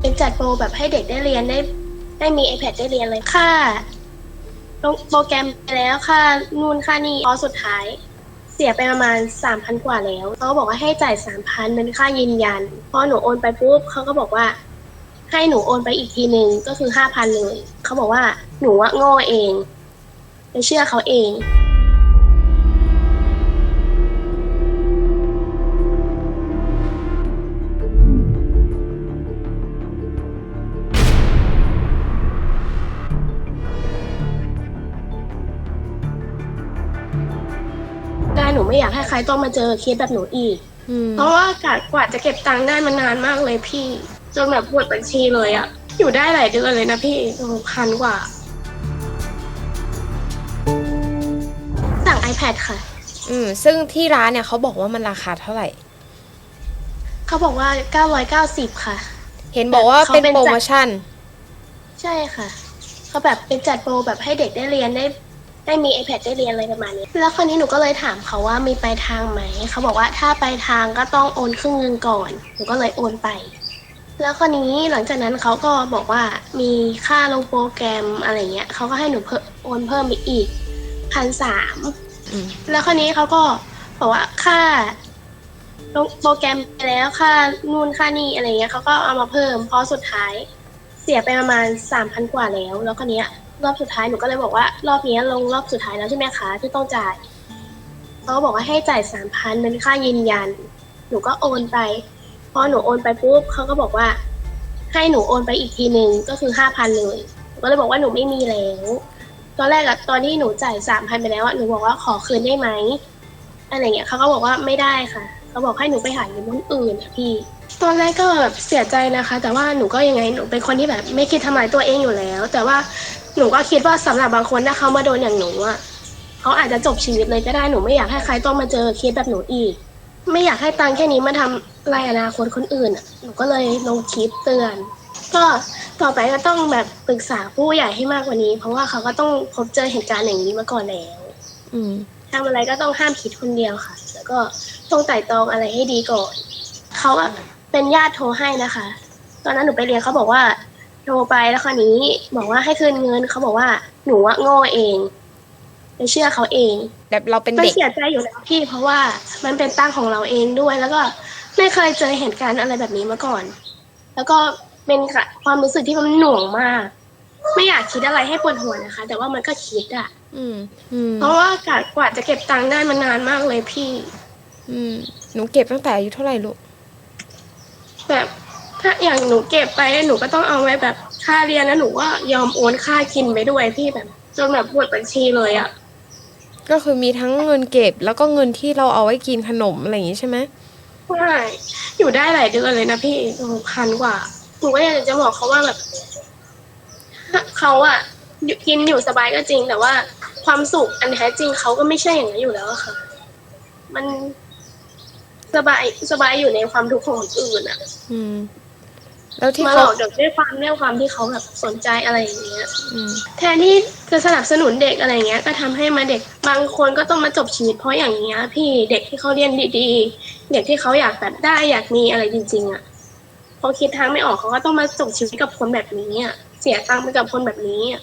เป็นจัดโปรแบบให้เด็กได้เรียนได้ ได้มี iPad ได้เรียนเลยค่าลงโปรแกรมไปแล้วค่านู่นค่านี่พอสุดท้าย เสียไปประมาณสามพันกว่าแล้วเขาบอกว่าให้จ่ายสามพันเป็นค่ายืนยัน พอหนูโอนไปปุ๊บเขาก็บอกว่า ให้หนูโอนไปอีกทีหนึ่งก็คือห้าพันเลยเขาบอกว่าหนูว่าโง่เองไปเชื่อเขาเอง ได้หนูไม่อยากให้ใครต้องมาเจอเคสแบบหนูอีก อืมเพราะว่ากากว่าจะเก็บตังค์ได้มันนานมากเลยพี่ จนแบบปวดบัญชีเลยอะอยู่ได้หลายเดือนเลยนะพี่โอ้โหพันกว่า สั่ง iPad ค่ะ อืมซึ่งที่ร้านเนี่ยเขาบอกว่ามันราคาเท่าไหร่ เขาบอกว่า 990 ค่ะ เห็นบอกว่าเขาเป็นเป็น โปรโมชั่น ใช่ค่ะ เขาแบบเป็นจัดโปรแบบให้เด็กได้เรียนได้ ได้มี iPad ได้เรียนอะไรประมาณนี้ แล้วคราวนี้หนูก็เลยถามเขาว่ามีปลายทางไหม เขาบอกว่าถ้าปลายทางก็ต้องโอนครึ่งเงินก่อน หนูก็เลยโอนไป แล้วคราวนี้หลังจากนั้นเขาก็บอกว่ามีค่าลงโปรแกรมอะไรเงี้ยเขาก็ให้หนูเพิ่มโอนเพิ่มไปอีกพันสามอืมแล้วคราวนี้เขาก็บอกว่าค่าลงโปรแกรมไปแล้วค่านู่นค่านี่อะไรเงี้ยเขาก็เอามาเพิ่ม เพราะสุดท้ายเสียไปประมาณสามพันกว่าแล้ว แล้วคราวเนี้ย รอบสุดท้ายหนูก็เลยบอกว่า รอบนี้ลงรอบสุดท้ายแล้วใช่ไหมคะที่ต้องจ่ายเขาบอกว่าให้จ่ายสามพันเป็นค่ายืนยัน หนูก็โอนไปพอหนูโอนไปปุ๊บเขาก็บอกว่า ให้หนูโอนไปอีกทีหนึ่งก็คือห้าพันเลยหนูก็เลยบอกว่าหนูไม่มีแล้วตอนแรกอะตอนที่หนูจ่ายสามพันไปแล้วอะหนูบอกว่าขอคืนได้ไหมอะไรเงี้ยเขาก็บอกว่าไม่ได้ค่ะเขาบอกให้หนูไปหาเงินคนอื่นอะพี่ ตอนแรกก็แบบเสียใจนะคะ แต่ว่าหนูก็ยังไงหนูเป็นคนที่แบบไม่คิดทำลายตัวเองอยู่แล้ว แต่ว่า หนูก็คิดว่าสำหรับบางคนถ้าเขามาโดนอย่างหนูอะเขาอาจจะจบชีวิตเลยก็ได้หนูไม่อยากให้ใครต้องมาเจอเคสแบบหนูอีก ไม่อยากให้ตังค์แค่นี้มาทำลายอนาคตคนอื่นอะหนูก็เลยลงคลิปเตือน ก็ต่อไปก็ต้องแบบปรึกษาผู้ใหญ่ให้มากกว่านี้ เพราะว่าเขาก็ต้องพบเจอเหตุการณ์อย่างนี้มาก่อนแล้ว อืม ทำอะไรก็ต้องห้ามคิดคนเดียวค่ะ แล้วก็ต้องไต่ตรองอะไรให้ดีก่อน เขาอะเป็นญาติโทรให้นะคะ ตอนนั้นหนูไปเรียนเขาบอกว่าโทรไปแล้วคราวนี้บอกว่าให้คืนเงินเขาบอกว่าหนูอะโง่เองไปเชื่อเขาเองแบบเราเป็นมันเด็กเสียใจอยู่แล้วพี่ เพราะว่ามันเป็นตั้งของเราเองด้วย แล้วก็ไม่เคยเจอเหตุการณ์อะไรแบบนี้มาก่อน แล้วก็เป็นค่ะความรู้สึกที่มันหน่วงมาก ไม่อยากคิดอะไรให้ปวดหัวนะคะ แต่ว่ามันก็คิดอะอืมอืมเพราะว่ากกว่าจะเก็บตังค์ได้มันนานมากเลยพี่ อืมหนูเก็บตั้งแต่อายุเท่าไหร่ลูกแบบ ถ้าอย่างหนูเก็บไปหนูก็ต้องเอาไว้แบบค่าเรียนแล้วหนูก็ยอมโอนค่ากินไปด้วยพี่แบบจนแบบปวดบัญชีเลยอะก็คือมีทั้งเงินเก็บแล้วก็เงินที่เราเอาไว้กินขนมอะไรอย่างงี้ใช่ไหมใช่อยู่ได้หลายเดือนเลยนะพี่โอ้โหพันกว่าหนูก็อยากจะบอกเขาว่าแบบเขาอะอยู่กินอยู่สบายก็จริง แต่ว่าความสุขอันแท้จริงเขาก็ไม่ใช่อย่างนั้นอยู่แล้วอะค่ะ มันสบายสบายอยู่ในความทุกข์ของคนอื่นอะอืม แล้วที่มาหลเขาอกเด็กด้วยความด้วยความที่เขาแบบสนใจอะไรอย่างเงี้ย อืมแทนที่จะสนับสนุนเด็กอะไรเงี้ย ก็ทำให้มาเด็กบางคนก็ต้องมาจบชีวิตเพราะอย่างเงี้ย พี่เด็กที่เขาเรียนดีๆ เด็กที่เขาอยากแบบได้อยากมีอะไรจริง ๆอะพอคิดทางไม่ออกเขาก็ต้องมาจบชีวิตกับคนแบบนี้อะเสียตังค์ไปกับคนแบบนี้อะ